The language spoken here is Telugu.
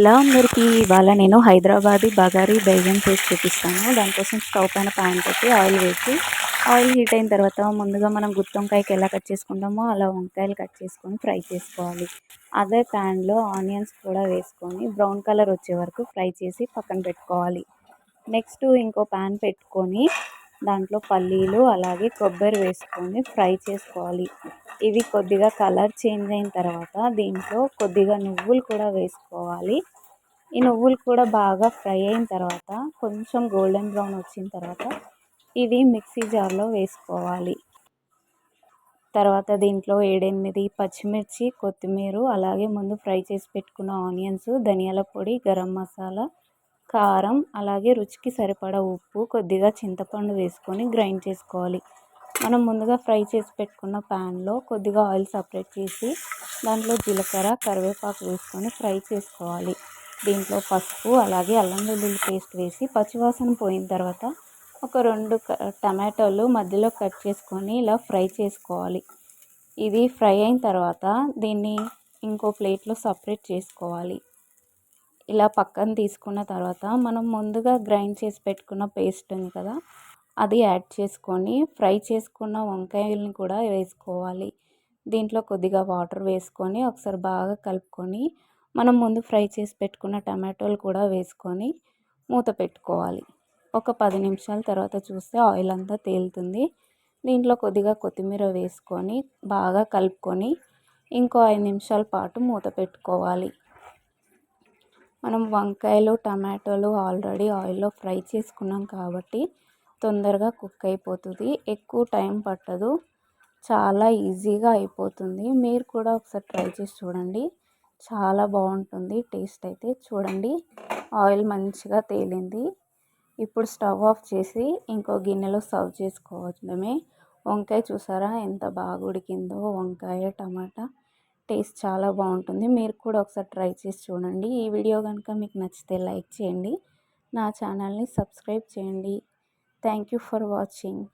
ఇలా అందరికీ ఇవాళ నేను హైదరాబాదీ బగారీ బేగన్ చేసి చూపిస్తాను. దానికోసం స్టవ్ పైన ప్యాన్ పెట్టి ఆయిల్ వేసి ఆయిల్ హీట్ అయిన తర్వాత ముందుగా మనం గుత్తి వంకాయకి ఎలా కట్ చేసుకుంటామో అలా వంకాయలు కట్ చేసుకొని ఫ్రై చేసుకోవాలి. అదే ప్యాన్లో ఆనియన్స్ కూడా వేసుకొని బ్రౌన్ కలర్ వచ్చే వరకు ఫ్రై చేసి పక్కన పెట్టుకోవాలి. నెక్స్ట్ ఇంకో ప్యాన్ పెట్టుకొని దాంట్లో పల్లీలు అలాగే కొబ్బరి వేసుకొని ఫ్రై చేసుకోవాలి. ఇవి కొద్దిగా కలర్ చేంజ్ అయిన తర్వాత దీంట్లో కొద్దిగా నువ్వులు కూడా వేసుకోవాలి. ఈ నువ్వులు కూడా బాగా ఫ్రై అయిన తర్వాత కొంచెం గోల్డెన్ బ్రౌన్ వచ్చిన తర్వాత ఇవి మిక్సీ జార్లో వేసుకోవాలి. తర్వాత దీంట్లో ఏడెనిమిది పచ్చిమిర్చి కొత్తిమీర అలాగే ముందు ఫ్రై చేసి పెట్టుకున్న ఆనియన్స్ ధనియాల పొడి గరం మసాలా కారం అలాగే రుచికి సరిపడా ఉప్పు కొద్దిగా చింతపండు వేసుకొని గ్రైండ్ చేసుకోవాలి. మనం ముందుగా ఫ్రై చేసి పెట్టుకున్న ప్యాన్లో కొద్దిగా ఆయిల్ సపరేట్ చేసి దాంట్లో జీలకర్ర కరివేపాకు వేసుకొని ఫ్రై చేసుకోవాలి. దీంట్లో పసుపు అలాగే అల్లం వెల్లుల్లి పేస్ట్ వేసి పచ్చివాసన పోయిన తర్వాత ఒక రెండు టమాటోలు మధ్యలో కట్ చేసుకొని ఇలా ఫ్రై చేసుకోవాలి. ఇది ఫ్రై అయిన తర్వాత దీన్ని ఇంకో ప్లేట్లో సపరేట్ చేసుకోవాలి. ఇలా పక్కన తీసుకున్న తర్వాత మనం ముందుగా గ్రైండ్ చేసి పెట్టుకున్న పేస్ట్ ఉంది కదా అది యాడ్ చేసుకొని ఫ్రై చేసుకున్న వంకాయలను కూడా వేసుకోవాలి. దీంట్లో కొద్దిగా వాటర్ వేసుకొని ఒకసారి బాగా కలుపుకొని మనం ముందు ఫ్రై చేసి పెట్టుకున్న టమాటోలు కూడా వేసుకొని మూత పెట్టుకోవాలి. ఒక పది నిమిషాల తర్వాత చూస్తే ఆయిల్ అంతా తేలుతుంది. దీంట్లో కొద్దిగా కొత్తిమీర వేసుకొని బాగా కలుపుకొని ఇంకో ఐదు నిమిషాల పాటు మూత పెట్టుకోవాలి. మనం వంకాయలు టమాటోలు ఆల్రెడీ ఆయిల్లో ఫ్రై చేసుకున్నాం కాబట్టి తొందరగా కుక్ అయిపోతుంది. ఎక్కువ టైం పట్టదు. చాలా ఈజీగా అయిపోతుంది. మీరు కూడా ఒకసారి ట్రై చేసి చూడండి. చాలా బాగుంటుంది. టేస్ట్ అయితే చూడండి. ఆయిల్ మంచిగా తేలింది. ఇప్పుడు స్టవ్ ఆఫ్ చేసి ఇంకో గిన్నెలో సర్వ్ చేసుకోవడమే. వంకాయ చూసారా? ఎంత బాగా ఉడికిందో. వంకాయ టమాటా. టేస్ట్ చాలా బాగుంటుంది. మీరు కూడా ఒకసారి ట్రై చేసి చూడండి. ఈ వీడియో కనుక మీకు నచ్చితే లైక్ చేయండి. నా ఛానల్ని సబ్స్క్రైబ్ చేయండి. Thank you for watching.